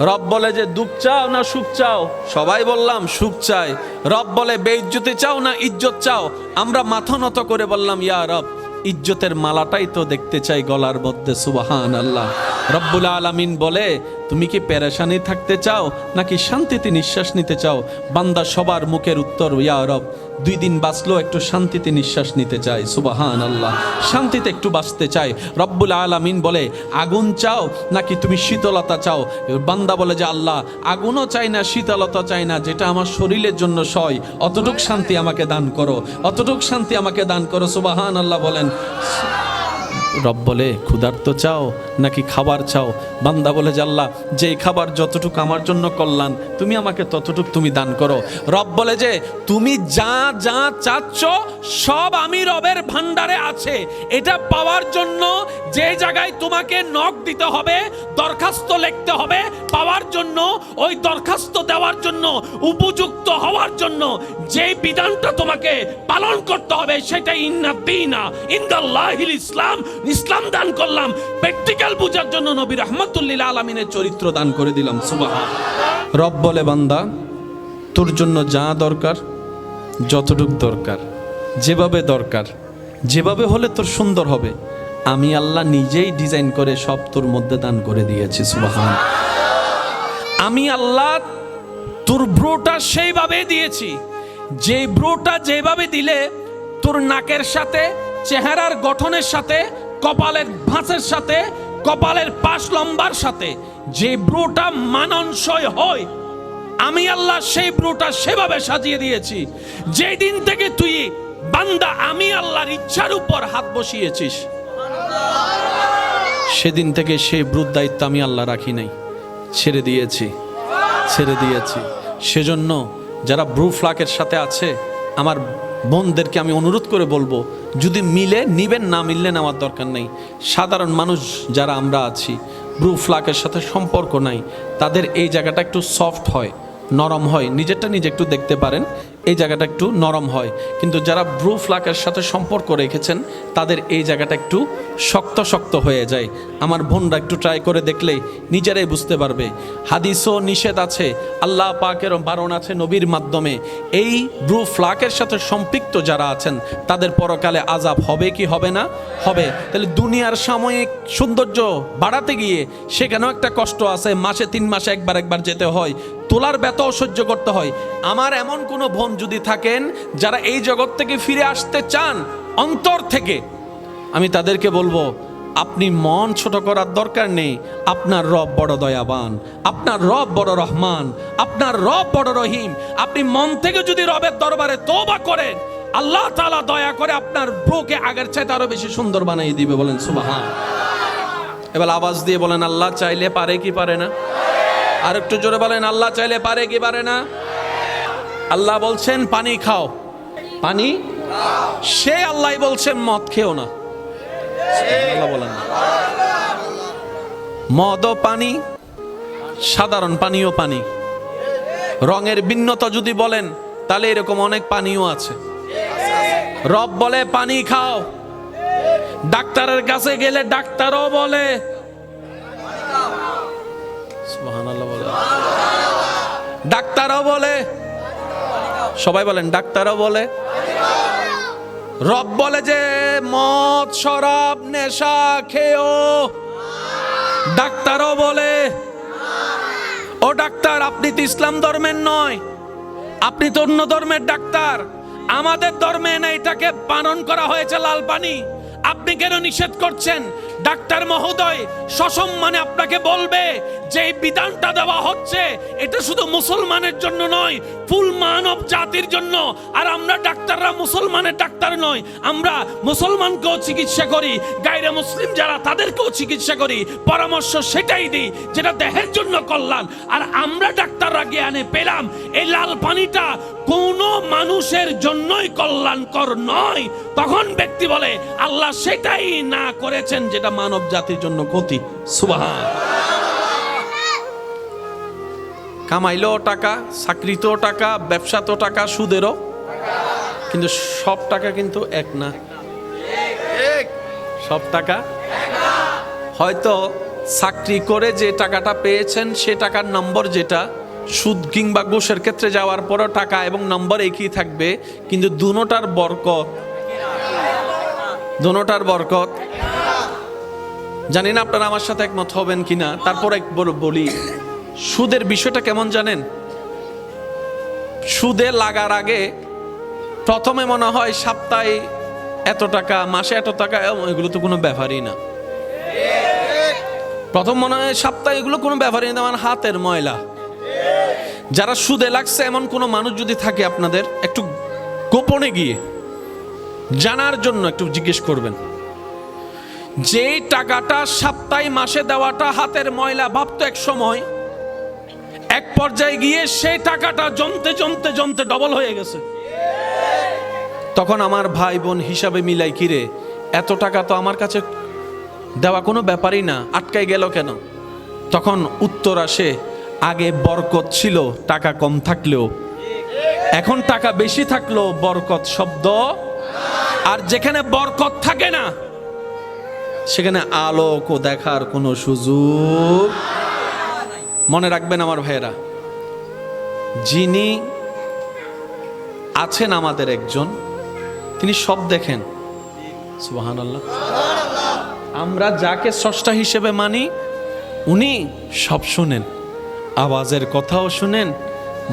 রব বলে যে দুঃখ চাও না সুখ চাও? সবাই বললাম, সুখ চাই। রব বলে, বেইজ্জতি চাও না ইজ্জত চাও? আমরা মাথা নত করে বললাম, ইয়া রব, ইজ্জতের মালাটাই তো দেখতে চাই গলার মধ্যে সুবাহান আল্লাহ রব্বুল আলামিন বলে, তুমি কি পেরেশানি থাকতে চাও, নাকি শান্তিতে নিঃশ্বাস নিতে চাও? বান্দা সবার মুখের উত্তর, ইয়া রব, দুই দিন বাঁচলো একটু শান্তিতে নিঃশ্বাস নিতে চাই সুবাহান আল্লাহ শান্তিতে একটু বাঁচতে চাই। রব্বুল আলামিন বলে, আগুন চাও, নাকি তুমি শীতলতা চাও? বান্দা বলে যে, আল্লাহ, আগুনও চাই না, শীতলতা চাই না, যেটা আমার শরীরের জন্য সয়। অতটুক শান্তি আমাকে দান করো, অতটুক শান্তি আমাকে দান করো। সুবাহান আল্লাহ বলেন। রব বলে, ক্ষুধার্ত চাও নাকি খাবার চাও? বান্দা বলে, জাল্লা, যেই খাবার যতটুকু আমার জন্য কল্যাণ, তুমি আমাকে ততটুক তুমি দান করো। রব বলে যে, তুমি যা যা চাচ্ছ, সব আমি রবের ভান্ডারে আছে। এটা পাওয়ার জন্য যে জায়গায় তোমাকে নখ দিতে হবে, দরখাস্ত লিখতে হবে, পাওয়ার জন্য, ওই দরখাস্ত দেওয়ার জন্য, উপযুক্ত হওয়ার জন্য যে বিধানটা তোমাকে পালন করতে হবে সেটা ইন্না দিনা ইন্দাল্লাহিল ইসলাম ইসলাম দান করলাম। প্র্যাকটিক্যাল বোঝার জন্য নবী রহমতুল্লিল আলমিনের চরিত্র দান করে দিলাম। সুবাহ রব বলে, বান্দা, তোর জন্য যা দরকার, যতটুক দরকার, যেভাবে দরকার, যেভাবে হলে তোর সুন্দর হবে, আমি আল্লাহ নিজেই ডিজাইন করে সব তোর মধ্যে দান করে দিয়েছি। সুবাহান আমি আল্লাহ তোর ব্রোটা সেইভাবে দিয়েছি। যে ব্রোটা যেভাবে দিলে তোর নাকের সাথে, চেহারার গঠনের সাথে কপালের ভাঁজের সাথে, কপালের পাশ লম্বার সাথে। যে ব্রুটা মানানসই হয়, আমি আল্লাহ সেই ব্রুটা সেভাবে সাজিয়ে দিয়েছি। যেই দিন থেকে তুই বান্দা, আমি আল্লাহর ইচ্ছার উপর হাত বসিয়েছিস। সেদিন থেকে সেই ব্রুত দায়িত্ব আমি আল্লাহ রাখি নাই। ছেড়ে দিয়েছি ছেড়ে দিয়েছি। সেজন্য যারা ব্রু ফ্লাকের সাথে আছে, আমার বোনদেরকে আমি অনুরোধ করে বলব, যদি মিলে, নিবেন না, মিললে নেওয়ার দরকার নেই। সাধারণ মানুষ যারা আমরা আছি ব্রু ফ্লাকের সাথে সম্পর্ক নাই, তাদের এই জায়গাটা একটু সফট হয়, নরম হয়, নিজেরটা নিজে একটু দেখতে পারেন। এই জায়গাটা একটু নরম হয়। কিন্তু যারা ব্রু ফ্লাকের সাথে সম্পর্ক রেখেছেন, তাদের এই জায়গাটা একটু শক্ত শক্ত হয়ে যায়। আমার বোনরা একটু ট্রাই করে দেখলে নিজেরাই বুঝতে পারবে। হাদিসও নিষেধ আছে, আল্লাহ পাকের বারণ আছে নবীর মাধ্যমে। এই ব্রু ফ্লাকের সাথে সম্পৃক্ত যারা আছেন, তাদের পরকালে আজাব হবে কি হবে না? হবে। তাহলে দুনিয়ার সাময়িক সৌন্দর্য বাড়াতে গিয়ে সেখানেও একটা কষ্ট আছে, মাসে তিন মাসে একবার একবার যেতে হয়। তোলার ব্যথা অসহ্য করতে হয়। আমার এমন কোনো বোন যদি থাকেন, যারা এই জগৎ থেকে ফিরে আসতে চান, অন্তর থেকে, আমি তাদেরকে বলব, আপনি মন ছোট করার দরকার নেই, আপনার রব বড় দয়াবান, আপনার রব বড় রহমান, আপনার রব বড় রহিম। আপনি মন থেকে যদি রবের দরবারে তোবা করেন, আল্লাহ তালা দয়া করে আপনার ব্রোকে আগের চাইতে আরও বেশি সুন্দর বানিয়ে দিবে বলেন সুবাহান। এবার আওয়াজ দিয়ে বলেন, আল্লাহ চাইলে পারে কি পারে না। আর একটু জোরে বলেন, আল্লাহ চাইলে পারে কি পারে না? আল্লাহ বলছেন, পানি খাও। পানি? সে আল্লাহ বলছেন, মদ খেও না। মদ ও পানি, সাধারণ পানীয় পানি। রঙের ভিন্নতা যদি বলেন, তাহলে এরকম অনেক পানীয় আছে। রব বলে, পানি খাও। ডাক্তারের কাছে গেলে ডাক্তারও বলে। ডাক্তারও বলে। সবাই বলেন, ডাক্তারও বলে। রব বলে যে, মদ, শরাব, নেশা খেও ডাক্তারও বলে, ও ডাক্তার, আপনি তো ইসলাম ধর্মের নয়। আপনি তো অন্য ধর্মের ডাক্তার। আমাদের ধর্মে না এটাকে পালন করা হয়েছে লাল পানি। আপনি কেন নিষেধ করছেন? ডাক্তার মহোদয়, সসম্মানে আপনাকে বলবে যে বিধানটা দেওয়া হচ্ছে, এটা শুধু মুসলমানের জন্য নয়, ফুল মানব জাতির জন্য। আর আমরা ডাক্তাররা মুসলমানের ডাক্তার নয় আমরা মুসলমানকেও চিকিৎসা করি গাইরে মুসলিম যারা, তাদেরকেও চিকিৎসা করি, পরামর্শ সেটাই দিই, যেটা দেহের জন্য কল্যাণ। আর আমরা ডাক্তাররা জ্ঞানে পেলাম, এই লাল পানিটা কোনো মানুষের জন্যই কল্যাণকর নয়। তখন ব্যক্তি বলে, আল্লাহ সেটাই না করেছেন যেটা মানব জাতির জন্য ক্ষতি সুবাহান। কামাইলেও টাকা চাকরিতেও টাকা ব্যবসাতেও টাকা সুদেরও। কিন্তু সব টাকা কিন্তু এক না। সব টাকা হয়তো চাকরি করে যে টাকাটা পেয়েছেন সে টাকার নম্বর যেটা সুদ কিংবা ঘুষের ক্ষেত্রে যাওয়ার পরও টাকা এবং নম্বর একই থাকবে কিন্তু দুনোটার বরকত দুনোটার বরকত জানি না আপনারা আমার সাথে একমত হবেন কিনা? তারপর এক বলি সুদের বিষয়টা কেমন জানেন? সুদে লাগার আগে প্রথমে মনে হয় সপ্তাহে এত টাকা, মাসে এত টাকা এগুলো তো কোনো ব্যাপারই না। প্রথম মনে হয় সপ্তাহে এগুলো কোনো ব্যাপারই না, আমার হাতের ময়লা। যারা সুদে লাগছে, এমন কোনো মানুষ যদি থাকে আপনাদের, একটু গোপনে গিয়ে জানার জন্য একটু জিজ্ঞেস করবেন। যেই টাকাটা সপ্তাহে মাসে দেওয়াটা হাতের ময়লা ভাবতো এক সময়, এক পর্যায়ে গিয়ে সেই টাকাটা জমতে জমতে জমতে ডবল হয়ে গেছে। তখন আমার ভাই বোন হিসাবে মিলাই, কিরে, এত টাকা তো আমার কাছে দেওয়া কোনো ব্যাপারই না আটকাই গেল কেন? তখন উত্তর আসে, আগে বরকত ছিল, টাকা কম থাকলেও। এখন টাকা বেশি থাকলেও বরকত শব্দ, আর যেখানে বরকত থাকে না সেখানে আলোক ও দেখার কোনো সুযোগ মনে রাখবেন আমার ভাইয়েরা, যিনি আছেন আমাদের একজন, তিনি সব দেখেন। সুবাহান আল্লাহ আমরা যাকে স্রষ্টা হিসেবে মানি, উনি সব শুনেন, আওয়াজের কথাও শুনেন,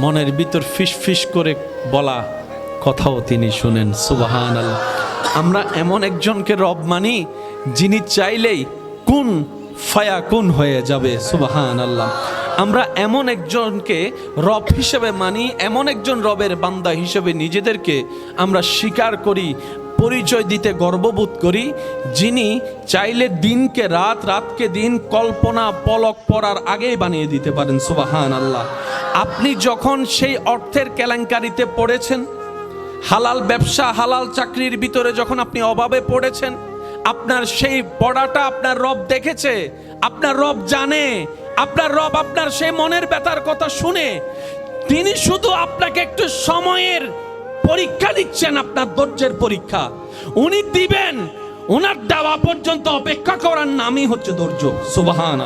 মনের ভিতর ফিস ফিস করে বলা কথাও তিনি শুনেন। সুবাহান আল্লাহ আমরা এমন একজনকে রব মানি, যিনি চাইলেই কোন ফায়া কোন হয়ে যাবে সুবাহান আল্লাহ আমরা এমন একজনকে রব হিসেবে মানি, এমন একজন রবের বান্দা হিসেবে নিজেদেরকে আমরা স্বীকার করি, পরিচয় দিতে গর্ববোধ করি, যিনি চাইলে দিনকে রাত, রাতকে দিন কল্পনা পলক পড়ার আগেই বানিয়ে দিতে পারেন সুবাহান আল্লাহ আপনি যখন সেই অর্থের কেলেঙ্কারিতে পড়েছেন হালাল ব্যবসা, হালাল চাকরির ভিতরে যখন আপনি অভাবে পড়েছেন, আপনার সেই পড়াটা আপনার রব দেখেছে, আপনার রব জানে, আপনার রব আপনার সেই মনের ব্যথার কথা শুনে, তিনি শুধু আপনাকে একটু সময়ের পরীক্ষা দিচ্ছেন আপনার ধৈর্যের পরীক্ষা। উনি দিবেন ওনার দেওয়া পর্যন্ত অপেক্ষা করার নামই হচ্ছে ধৈর্য। সুবাহান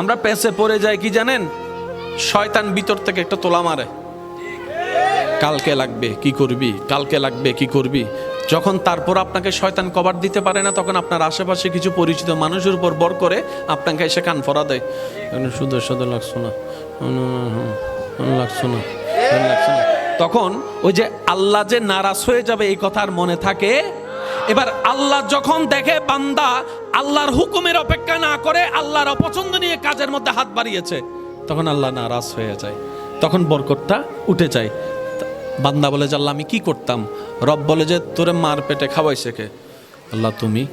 আমরা পেছে পড়ে যাই, কি জানেন? শয়তান ভিতর থেকে একটা তোলা মারে। কালকে লাগবে, কি করবি? কালকে লাগবে, কি করবি? যখন তারপর আপনাকে শয়তান কভার দিতে পারে না, তখন আপনার আশেপাশে কিছু পরিচিত মানুষের উপর বর করে আপনাকে এসে কান ফরা দেয়। শুধু শুধু লাগছো না। লাগছো না। লাগছো না। তখন ওই যে আল্লাহ যে নারাজ হয়ে যাবে, এই কথার মনে থাকে। এবার আল্লাহ যখন দেখে বান্দা আল্লাহর হুকুমের অপেক্ষা না করে, আল্লাহর অপছন্দ নিয়ে কাজের মধ্যে হাত বাড়িয়েছে, তখন আল্লাহ নারাজ হয়ে যায়। তখন বরকতটা উঠে যায়। বান্দা বলে যে আল্লাহ আমি কি করতাম? রব বলে যে, তোরে মার পেটে খাওয়াইছে কে? আল্লাহ, তুমি?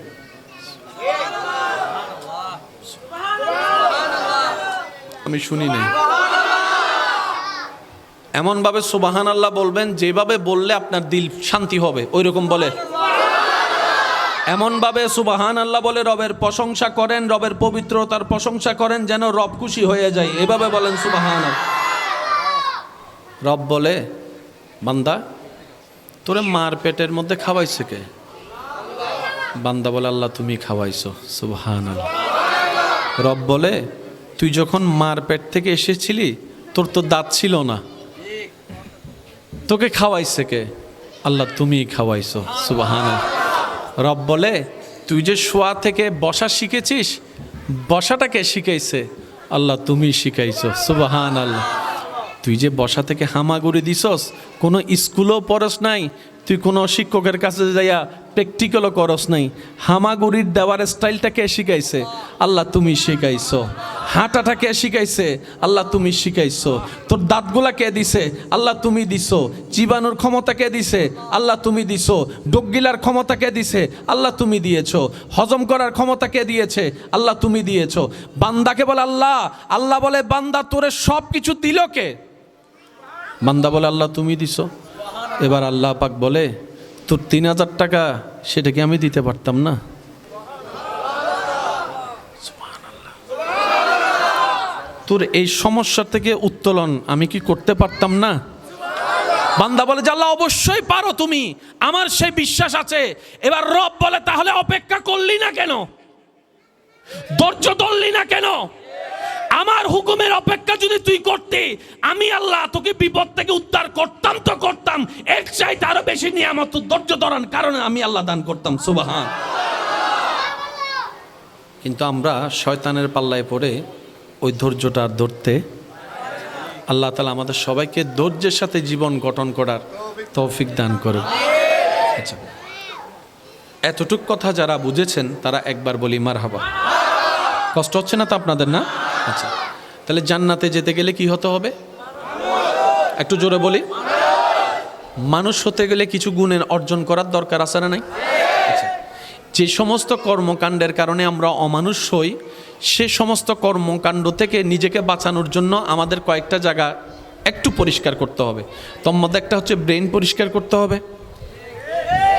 আমি শুনি নাই। এমন ভাবে সুবাহান আল্লাহ বলবেন, যেভাবে বললে আপনার দিল শান্তি হবে ওই রকম বলে। এমন ভাবে সুবাহান আল্লাহ বলে, রবের প্রশংসা করেন, রবের পবিত্রতার প্রশংসা করেন, যেন রব খুশি হয়ে যায়। এভাবে বলেন সুবাহান রব বলে বান্দা, তোরে মার পেটের মধ্যে খাওয়াইছে কে? বান্দা বলে, আল্লাহ, তুমি খাওয়াইছো সুবাহান রব বলে, তুই যখন মার পেট থেকে এসেছিলি, তোর তো দাঁত ছিল না। তোকে খাওয়াইছে কে? আল্লাহ তুমি খাওয়াইছো সুবাহান রব বলে, তুই যে শোয়া থেকে বসা শিখেছিস বসাটাকে শিখাইছে? আল্লাহ তুমি শিখাইছো সুবাহান আল্লাহ তুই যে বসা থেকে হামাগুড়ি দিছস, কোনো স্কুলও পড়স নাই, তুই কোনো শিক্ষকের কাছে যাইয়া প্র্যাকটিক্যালও করস নাই। হামাগুড়ির দেওয়ার স্টাইলটা কে শিখাইছে? আল্লাহ তুমি শিখাইছো। হাঁটাটা কে শিখাইছে? আল্লাহ তুমি শিখাইছো। তোর দাঁতগুলা কে দিছে? আল্লাহ তুমি দিছো। জীবাণুর ক্ষমতা কে দিছে? আল্লাহ তুমি দিছো। ডোকগিলার ক্ষমতা কে দিছে? আল্লাহ তুমি দিয়েছ। হজম করার ক্ষমতা কে দিয়েছে? আল্লাহ তুমি দিয়েছ। বান্দাকে বলে আল্লাহ আল্লাহ বলে বান্দা তোরে সব কিছু দিল কে? বান্দা বলে, আল্লাহ তুমি দিছো। এবার আল্লাহ পাক বলে, তোর তিন হাজার টাকা, সেটা কি আমি দিতে পারতাম না? তোর এই সমস্যা থেকে উত্তোলন আমি কি করতে পারতাম না? বান্দা বলে আল্লাহ, অবশ্যই পারো তুমি। আমার সেই বিশ্বাস আছে। এবার রব বলে, তাহলে অপেক্ষা করলি না কেন? ধৈর্য ধরলি না কেন? আমার হুকুমের অপেক্ষা যদি তুই করতে, আমি আল্লাহ তোকে বিপদ থেকে উদ্ধার করতাম তো করতাম। এর চাইতে আরও বেশি নিয়ামত ধৈর্য ধরার কারণে আমি আল্লাহ দান করতাম, সুবাহান। কিন্তু আমরা শয়তানের পাল্লায় পড়ে ওই ধৈর্যটা আর ধরতে আল্লাহ তালা আমাদের সবাইকে ধৈর্যের সাথে জীবন গঠন করার তৌফিক দান করে আচ্ছা এতটুক কথা যারা বুঝেছেন তারা একবার বলি মার হাবা কষ্ট হচ্ছে না তো আপনাদের, না? আচ্ছা তাহলে জান্নাতে যেতে গেলে কি হতে হবে? একটু জোরে বলি। মানুষ হতে গেলে কিছু গুণের অর্জন করার দরকার আছে না নাই? আচ্ছা যে সমস্ত কর্মকাণ্ডের কারণে আমরা অমানুষ হই, সে সমস্ত কর্মকাণ্ড থেকে নিজেকে বাঁচানোর জন্য আমাদের কয়েকটা জায়গা একটু পরিষ্কার করতে হবে। তোর মধ্যে একটা হচ্ছে ব্রেন পরিষ্কার করতে হবে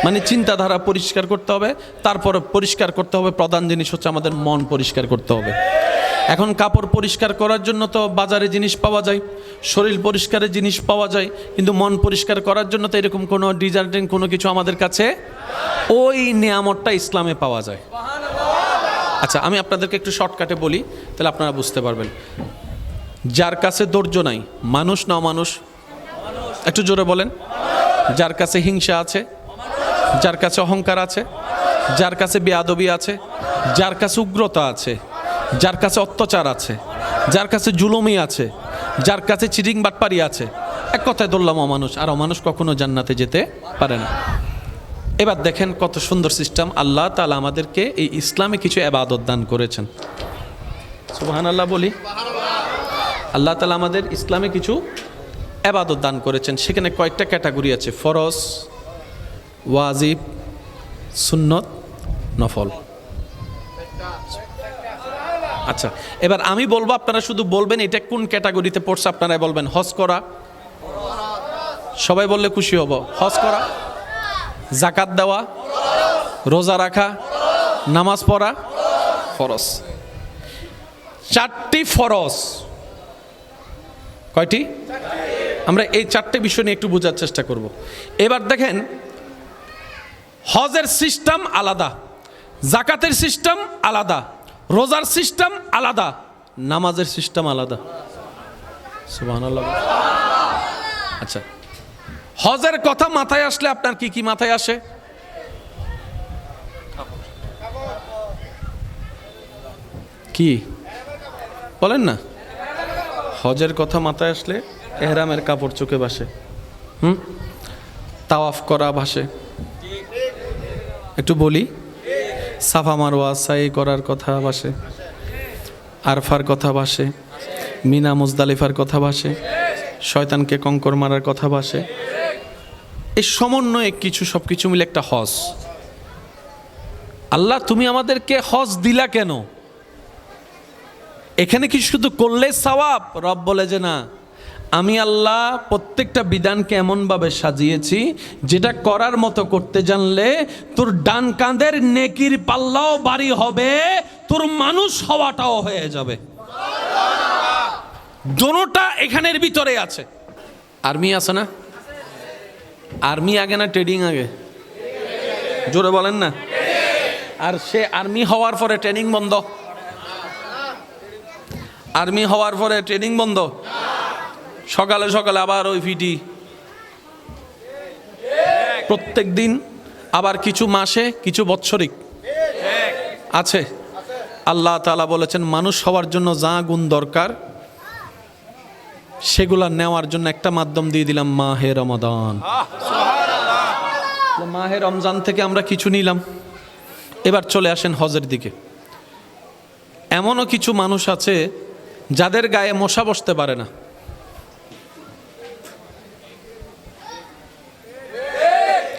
মানে চিন্তাধারা পরিষ্কার করতে হবে, তারপর পরিষ্কার করতে হবে, প্রধান জিনিস হচ্ছে আমাদের মন পরিষ্কার করতে হবে। এখন কাপড় পরিষ্কার করার জন্য তো বাজারে জিনিস পাওয়া যায়, শরীর পরিষ্কারের জিনিস পাওয়া যায়, কিন্তু মন পরিষ্কার করার জন্য তো এরকম কোনো ডিজার্টিং কোনো কিছু আমাদের কাছে ওই নিয়ামতটা ইসলামে পাওয়া যায়। আচ্ছা আমি আপনাদেরকে একটু শর্টকাটে বলি, তাহলে আপনারা বুঝতে পারবেন। যার কাছে ধৈর্য নাই, মানুষ না মানুষ একটু জোরে বলেন। যার কাছে হিংসা আছে, যার কাছে অহংকার আছে, যার কাছে বেয়াদবি আছে, যার কাছে উগ্রতা আছে যার কাছে অত্যাচার আছে, যার কাছে জুলুমি আছে, যার কাছে চিরিং বাটপারি আছে। এক কথায় ধরলাম অমানুষ, আর অমানুষ কখনো জান্নাতে যেতে পারে না। এবার দেখেন কত সুন্দর সিস্টেম আল্লাহ তালা আমাদেরকে এই ইসলামে কিছু এবাদত দান করেছেন। সুবাহান আল্লাহ বলি। আল্লাহ তালা আমাদের ইসলামে কিছু এবাদত দান করেছেন। সেখানে কয়েকটা ক্যাটাগরি আছে, ফরজ, ওয়াজিব, সুন্নত, নফল। আচ্ছা এবার আমি বলব আপনারা শুধু বলবেন এটা কোন ক্যাটাগরিতে পড়ছে আপনারা বলবেন, হজ করা। সবাই বললে খুশি হব। হজ করা, জাকাত দেওয়া, রোজা রাখা, নামাজ পড়া, ফরজ। চারটি ফরজ। কয়টি? আমরা এই চারটে বিষয় নিয়ে একটু বোঝার চেষ্টা করব। এবার দেখেন, হজের সিস্টেম আলাদা, জাকাতের সিস্টেম আলাদা। রোজার সিস্টেম আলাদা। নামাজের সিস্টেম আলাদা। আচ্ছা হজের কথা মাথায় আসলে আপনার কি কি মাথায় আসে? কি? বলেন না। হজের কথা মাথায় আসলে এহরামের কাপড় চোখে বাসে হুম? তাওয়াফ করা ভাসে। একটু বলি। সাফা মারোয়া সাই করার কথা বাসে, আরফার কথা বাসে, মিনা মুজদালিফার কথা বাসে, শয়তানকে কঙ্কর মারার কথা বাসে। এই সমন্বয়ে কিছু সব কিছু মিলে একটা হজ। আল্লাহ, তুমি আমাদেরকে হজ দিলা কেন? এখানে কি শুধু করলে সওয়াব? রব বলে যে না আমি আল্লাহ প্রত্যেকটা বিধানকে এমনভাবে সাজিয়েছি, যেটা করার মতো করতে জানলে তোর ডান কাঁধের নেকির পাল্লাও বাড়ি হবে, তোর মানুষ হওয়াটাও হয়ে যাবে। দোনোটা এখানের ভিতরে আছে। আর্মি আছে না? আর্মি আগে না ট্রেডিং আগে? জোরে বলেন না। আর সে আর্মি হওয়ার পরে ট্রেনিং বন্ধ। আর্মি হওয়ার পরে ট্রেনিং বন্ধ। সকালে সকালে আবার ওই ফিটি প্রত্যেক দিন আবার কিছু মাসে কিছু বৎসরিক। আছে। আল্লাহ তালা বলেছেন মানুষ হওয়ার জন্য যা গুণ দরকার সেগুলা নেওয়ার জন্য একটা মাধ্যম দিয়ে দিলাম মাহে রমাদান। মাহে রমজান থেকে আমরা কিছু নিলাম। এবার চলে আসেন হজের দিকে। এমনও কিছু মানুষ আছে যাদের গায়ে মশা বসতে পারে না।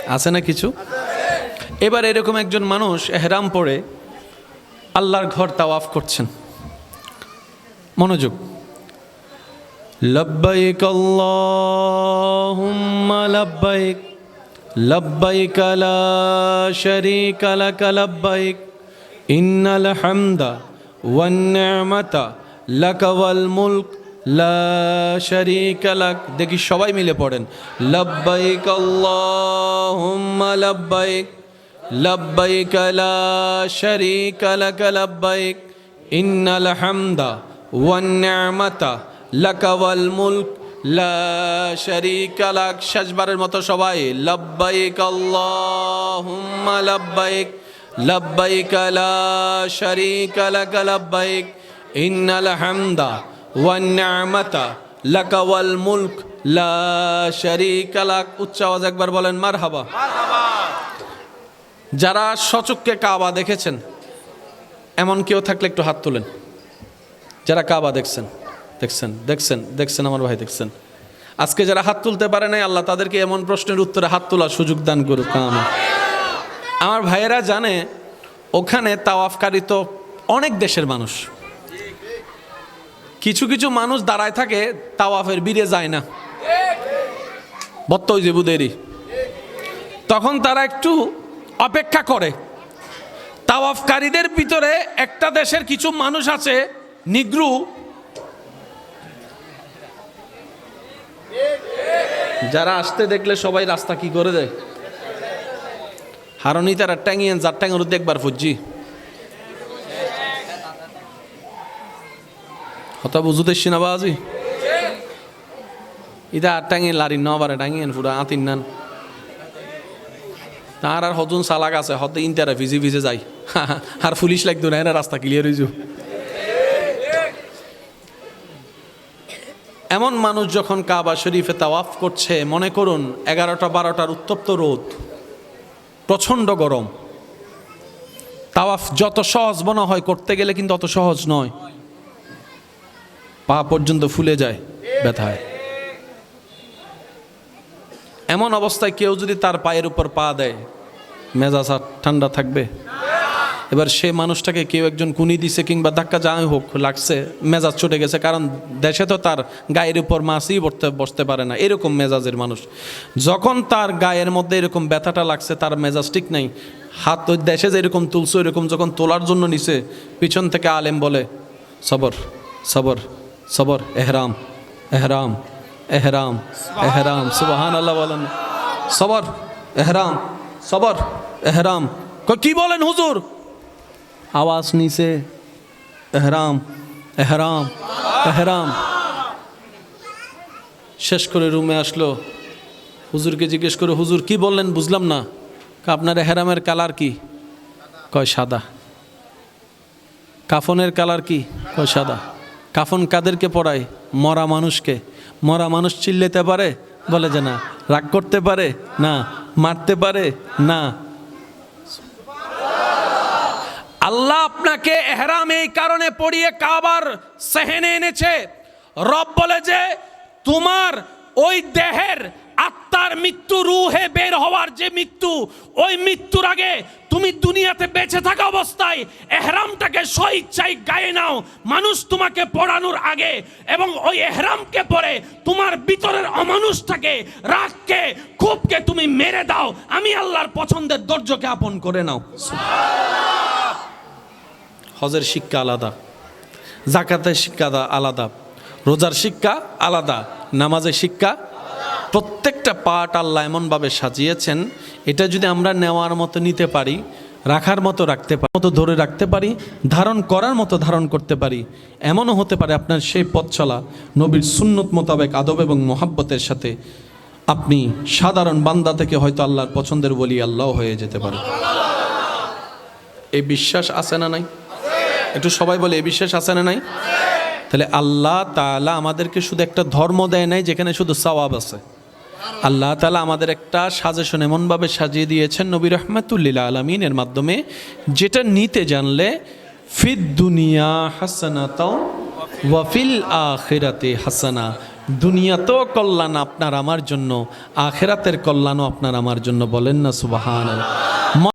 আছে না কিছু? এবার এরকম একজন মানুষ এহরাম পরে আল্লাহর ঘর তাওয়াফ করছেন। মনোযোগ। লব্বাইক আল্লাহুম্মা লব্বাইক লব্বাইক লা শারীকা লাক লব্বাইক, ইন্নাল হামদা ওয়ান নি'মাতা লাক ওয়াল মুলক লাক। দেখি সবাই মিলে পড়েন। লব্বাইক আল্লাহুম্মা লব্বাইক। লব্বাইক ইন্নাল হামদা ওয়ান নি'মাতা মুলক। লা লাক। সাজবারের মতো সবাই লব্বাইক আল্লাহুম্মা লব্বাইক। লব্বাইক। ইন্নাল হামদা ওয়ান্নামাতা মুলক একবার বলেন মারহাবা। যারা সচককে কাবা দেখেছেন এমন কেউ থাকলে একটু হাত তোলেন। যারা কাবা দেখছেন দেখছেন দেখছেন দেখছেন আমার ভাই দেখছেন। আজকে যারা হাত তুলতে পারে নাই আল্লাহ তাদেরকে এমন প্রশ্নের উত্তরে হাত তোলার সুযোগ দান করুক আমার আমার ভাইয়েরা জানে ওখানে তাওয়াফকারী তো অনেক দেশের মানুষ। কিছু কিছু মানুষ দাঁড়ায় থাকে, তাওয়াফের বীরে যায় না। বত্তই জেবুদেরই তখন তারা একটু অপেক্ষা করে। তাওয়াফকারীদের ভিতরে একটা দেশের কিছু মানুষ আছে, নিগ্রু। যারা আসতে দেখলে সবাই রাস্তা কি করে দেয়? হারনি তারা ট্যাঙিয়েন যার ট্যাঙের দেখবার ফুজি হতা বুঝুতে সিনাবাজি ইটা আর টাঙিয়ে লারি নবারে টাঙিয়েন পুরা আতিন নান। তার আর হজন চালাক আছে, হতে ইন্টারা ভিজে ভিজে যাই আর পুলিশ লাগতো না রাস্তা ক্লিয়ার হয়েছ এমন মানুষ যখন কাবা শরীফে তাওয়াফ করছে, মনে করুন, এগারোটা বারোটার উত্তপ্ত রোদ, প্রচণ্ড গরম। তাওয়াফ যত সহজ মনে হয়, করতে গেলে কিন্তু অত সহজ নয়। পা পর্যন্ত ফুলে যায় ব্যথায়। এমন অবস্থায় কেউ যদি তার পায়ের উপর পা দেয়, মেজাজ আর ঠান্ডা থাকবে। এবার সে মানুষটাকে কেউ একজন কুনি দিছে কিংবা ধাক্কা যাই হোক লাগছে, মেজাজ ছুটে গেছে, কারণ দেশে তো তার গায়ের উপর মাছই বসতে বসতে পারে না, এরকম মেজাজের মানুষ। যখন তার গায়ের মধ্যে এরকম ব্যথাটা লাগছে, তার মেজাজ ঠিক নাই। হাত ওই দেশে যে এরকম তুলছে এরকম যখন তোলার জন্য নিছে, পিছন থেকে আলেম বলে, সবর সবর। সবর এহরাম এহরাম এহরাম এহরাম সুবাহান আল্লাহ বলেন সবর এহরাম সবর এহরাম কি বলেন হুজুর আওয়াজ নিচে এহরাম এহরাম এহরাম শেষ করে রুমে আসলো হুজুরকে জিজ্ঞেস করে হুজুর কি বললেন বুঝলাম না আপনার এহরামের কালার কি কয় সাদা কাফনের কালার কি কয় সাদা কাফন কাদেরকে পড়ায়? মরা মানুষকে। মরা মানুষ চিল্লেতে পারে? বলে যে না। রাগ করতে পারে? না। মারতে পারে? না। আল্লাহ আপনাকে এহরাম এই কারণে পড়িয়ে কাবার সেহেনে এনেছে। রব বলে যে, তোমার ওই দেহের আত্মার মৃত্যু রুহে বের হওয়ার যে মৃত্যু, ওই মৃত্যুর আগে তুমি দুনিয়াতে বেঁচে থাকা অবস্থায় এহরামটাকে স্বইচ্ছায় গায়ে নাও। মানুষ তোমাকে পড়ানোর আগে এবং ওই এহরামকে পরে তোমার ভিতরের অমানুষটাকে, রাগকে খুবকে তুমি মেরে দাও। আমি আল্লাহর পছন্দের দর্জকে আপন করে নাও। হজের শিক্ষা আলাদা, জাকাতের শিক্ষা আলাদা, রোজার শিক্ষা আলাদা, নামাজের শিক্ষা প্রত্যেকটা পাঠ আল্লাহ এমনভাবে সাজিয়েছেন, এটা যদি আমরা নেওয়ার মতো নিতে পারি, রাখার মতো রাখতে পারি, মতো ধরে রাখতে পারি, ধারণ করার মতো ধারণ করতে পারি, এমনও হতে পারে আপনার সেই পথ চলা, নবীর সুন্নত মোতাবেক আদব এবং মোহাব্বতের সাথে আপনি সাধারণ বান্দা থেকে হয়তো আল্লাহর পছন্দের বলি আল্লাহ হয়ে যেতে পারে। এই বিশ্বাস আছে না নাই? একটু সবাই বলে এই বিশ্বাস আছে না নাই? তাহলে আল্লাহ তাআলা আমাদেরকে শুধু একটা ধর্ম দেয় নাই, যেখানে শুধু সওয়াব আছে। আল্লাহ তালা আমাদের একটা সাজেশন এমনভাবে সাজিয়ে দিয়েছেন নবী রহমাতুল্লিলা আলমিনের মাধ্যমে, যেটা নিতে জানলে, ফিদ দুনিয়া হাসানাত ওয়াফিল আখেরাতে হাসানা। দুনিয়াতেও কল্যাণ আপনার আমার জন্য, আখেরাতের কল্যাণও আপনার আমার জন্য বলেন না সুবাহান